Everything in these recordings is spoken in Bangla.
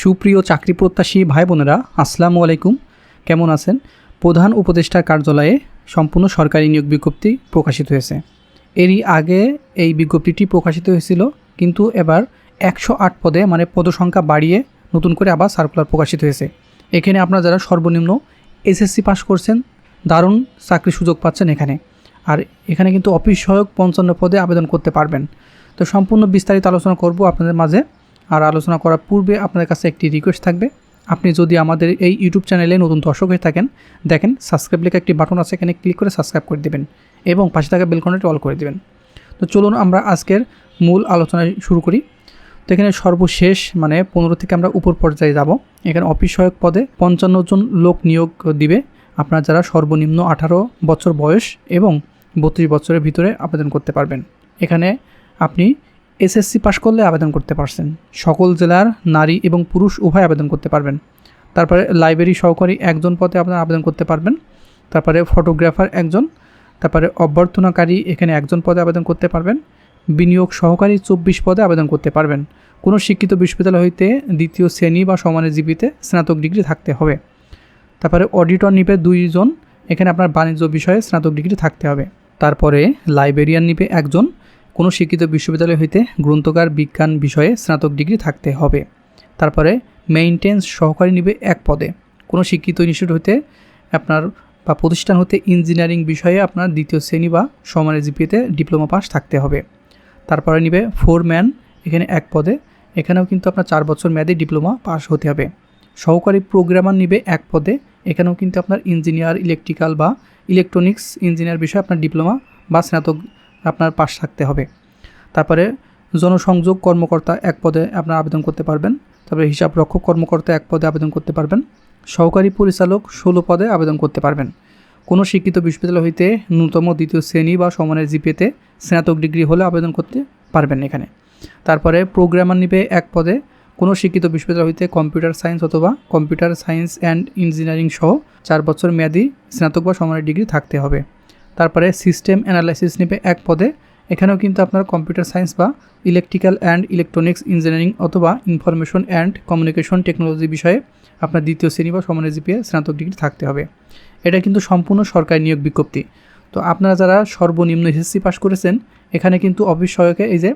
সুপ্রিয় চাকরি প্রত্যাশী ভাই বোনেরা, আসসালামু আলাইকুম। কেমন আছেন? প্রধান উপদেষ্টার কার্যালয়ে সম্পূর্ণ সরকারি নিয়োগ বিজ্ঞপ্তি প্রকাশিত হয়েছে। এরই আগে এই বিজ্ঞপ্তিটি প্রকাশিত হয়েছিল, কিন্তু এবার একশো আট পদে মানে পদসংখ্যা বাড়িয়ে নতুন করে আবার সার্কুলার প্রকাশিত হয়েছে। এখানে আপনারা যারা সর্বনিম্ন এসএসসি পাস করছেন, দারুণ চাকরির সুযোগ পাচ্ছেন এখানে। আর এখানে কিন্তু অফিস সহায়ক পঞ্চান্ন পদে আবেদন করতে পারবেন। তো সম্পূর্ণ বিস্তারিত আলোচনা করব আপনাদের মাঝে। আর আলোচনা করার পূর্বে আপনাদের কাছে একটি রিকোয়েস্ট থাকবে। আপনি যদি আমাদের এই ইউটিউব চ্যানেলে নতুন দর্শক হয়ে থাকেন, দেখেন সাবস্ক্রাইব লেখা একটি বাটন আছে, এখানে ক্লিক করে সাবস্ক্রাইব করে দেবেন এবং পাশে থাকা বেলকনটি অল করে দেবেন। তো চলুন আমরা আজকের মূল আলোচনায় শুরু করি। তো এখানে সর্বশেষ মানে পনেরো থেকে আমরা উপর পর্যায়ে যাব। এখানে অফিস সহায়ক পদে পঞ্চান্ন জন লোক নিয়োগ দিবে। আপনার যারা সর্বনিম্ন আঠারো বছর বয়স এবং বত্রিশ বছরের ভিতরে আবেদন করতে পারবেন। এখানে আপনি এসএসসি পাশ করলে আবেদন করতে পারছেন। সকল জেলার নারী এবং পুরুষ উভয় আবেদন করতে পারবেন। তারপরে লাইব্রেরি সহকারী একজন পদে আপনারা আবেদন করতে পারবেন। তারপরে ফটোগ্রাফার একজন, তারপরে অভ্যর্থনাকারী এখানে একজন পদে আবেদন করতে পারবেন। বিনিয়োগ সহকারী চব্বিশ পদে আবেদন করতে পারবেন। কোনো শিক্ষিত বিশ্ববিদ্যালয় হইতে দ্বিতীয় শ্রেণি বা সমানের জীবিতে স্নাতক ডিগ্রি থাকতে হবে। তারপরে অডিটর নিপে দুইজন, এখানে আপনার বাণিজ্য বিষয়ে স্নাতক ডিগ্রি থাকতে হবে। তারপরে লাইব্রেরিয়ান নিপে একজন কোনো শিক্ষিত বিশ্ববিদ্যালয় হইতে গ্রন্থকার বিজ্ঞান বিষয়ে স্নাতক ডিগ্রি থাকতে হবে। তারপরে মেইনটেন্স সহকারী নিবে এক পদে। কোনো শিক্ষিত ইনস্টিটিউট হইতে আপনার বা প্রতিষ্ঠান হতে ইঞ্জিনিয়ারিং বিষয়ে আপনার দ্বিতীয় শ্রেণি বা সমানের জিপিতে ডিপ্লোমা পাস থাকতে হবে। তারপরে নিবে ফোরম্যান, এখানে এক পদে। এখানেও কিন্তু আপনার চার বছর মেয়াদী ডিপ্লোমা পাস হতে হবে। সহকারী প্রোগ্রামার নিবে এক পদে। এখানেও কিন্তু আপনার ইঞ্জিনিয়ার, ইলেকট্রিক্যাল বা ইলেকট্রনিক্স ইঞ্জিনিয়ার বিষয়ে আপনার ডিপ্লোমা বা স্নাতক আপনার পাশ থাকতে হবে। তারপরে জনসংযোগ কর্মকর্তা এক পদে আপনার আবেদন করতে পারবেন। তারপরে হিসাব রক্ষক কর্মকর্তা এক পদে আবেদন করতে পারবেন। সহকারী পরিচালক ষোলো পদে আবেদন করতে পারবেন। কোনো শিক্ষিত বিশ্ববিদ্যালয় হইতে ন্যূনতম দ্বিতীয় শ্রেণি বা সমানের জিপিতে স্নাতক ডিগ্রি হলে আবেদন করতে পারবেন এখানে। তারপরে প্রোগ্রামার নিবে এক পদে কোনো শিক্ষিত বিশ্ববিদ্যালয় হইতে কম্পিউটার সায়েন্স অথবা কম্পিউটার সায়েন্স অ্যান্ড ইঞ্জিনিয়ারিং সহ চার বছর মেয়াদি স্নাতক বা সমানের ডিগ্রি থাকতে হবে। তারপরে সিস্টেম অ্যানালাইসিস নেবে এক পদে। এখানেও কিন্তু আপনার কম্পিউটার সায়েন্স বা ইলেকট্রিক্যাল অ্যান্ড ইলেকট্রনিক্স ইঞ্জিনিয়ারিং অথবা ইনফরমেশন অ্যান্ড কমিউনিকেশন টেকনোলজি বিষয়ে আপনার দ্বিতীয় শ্রেণি বা সমানের জিপিএ স্নাতক ডিগ্রি থাকতে হবে। এটা কিন্তু সম্পূর্ণ সরকারি নিয়োগ বিজ্ঞপ্তি। তো আপনারা যারা সর্বনিম্ন এসএসসি পাস করেছেন, এখানে কিন্তু অফিস সহায়কে এই যে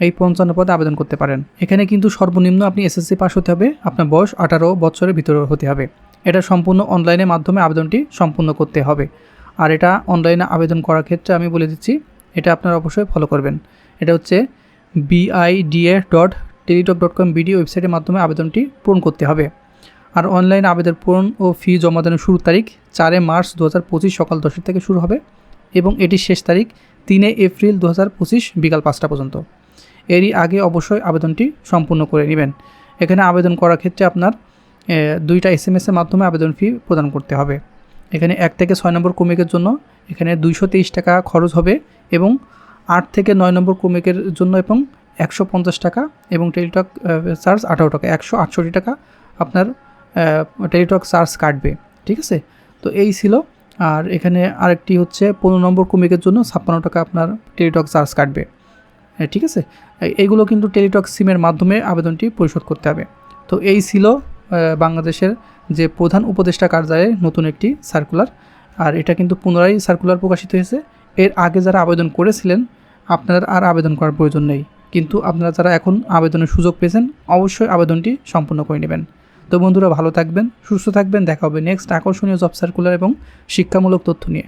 এই পঞ্চান্ন পদে আবেদন করতে পারেন। এখানে কিন্তু সর্বনিম্ন আপনি এসএসসি পাস হতে হবে, আপনার বয়স আঠারো বছরের ভিতরে হতে হবে। এটা সম্পূর্ণ অনলাইনের মাধ্যমে আবেদনটি সম্পূর্ণ করতে হবে। আর এটা অনলাইনে আবেদন করার ক্ষেত্রে আমি বলে দিচ্ছি, এটা আপনারা অবশ্যই ফলো করবেন। এটা হচ্ছে BIDA dot Teletalk dot com BD ওয়েবসাইটের মাধ্যমে আবেদনটি পূরণ করতে হবে। আর অনলাইন আবেদন পূরণ ও ফি জমা দেওয়ার শুরুর তারিখ চারে মার্চ দু হাজার পঁচিশ সকাল দশের থেকে শুরু হবে এবং এটির শেষ তারিখ তিনে এপ্রিল দু হাজার পঁচিশ বিকাল পাঁচটা পর্যন্ত। এরই আগে অবশ্যই আবেদনটি সম্পূর্ণ করে নেবেন। এখানে আবেদন করার ক্ষেত্রে আপনার দুইটা এস এম এসের মাধ্যমে আবেদন ফি প্রদান করতে হবে। এখানে এক থেকে ছয় নম্বর ক্রমিকের জন্য এখানে দুইশো তেইশ টাকা খরচ হবে এবং আট থেকে নয় নম্বর ক্রমিকের জন্য এবং একশো পঞ্চাশ টাকা এবং টেলিটক চার্জ আঠারো টাকা, একশো আটষট্টি টাকা আপনার টেলিটক চার্জ কাটবে, ঠিক আছে? তো এই ছিল। আর এখানে আরেকটি হচ্ছে পনেরো নম্বর ক্রমিকের জন্য ছাপ্পান্ন টাকা আপনার টেলিটক চার্জ কাটবে, ঠিক আছে? এই- এইগুলো কিন্তু টেলিটক সিমের মাধ্যমে আবেদনটি পরিশোধ করতে হবে। তো এই ছিল বাংলাদেশের যে প্রধান উপদেষ্টা কার্যালয়ে নতুন একটি সার্কুলার আর এটা কিন্তু পুনরায় সার্কুলার প্রকাশিত হয়েছে। এর আগে যারা আবেদন করেছিলেন আপনার আর আবেদন করার প্রয়োজন নেই। কিন্তু আপনারা যারা এখন আবেদনের সুযোগ পেয়েছেন, অবশ্যই আবেদনটি সম্পূর্ণ করে নেবেন। তো বন্ধুরা, ভালো থাকবেন, সুস্থ থাকবেন। দেখা হবে নেক্সট আকর্ষণীয় জব সার্কুলার এবং শিক্ষামূলক তথ্য নিয়ে।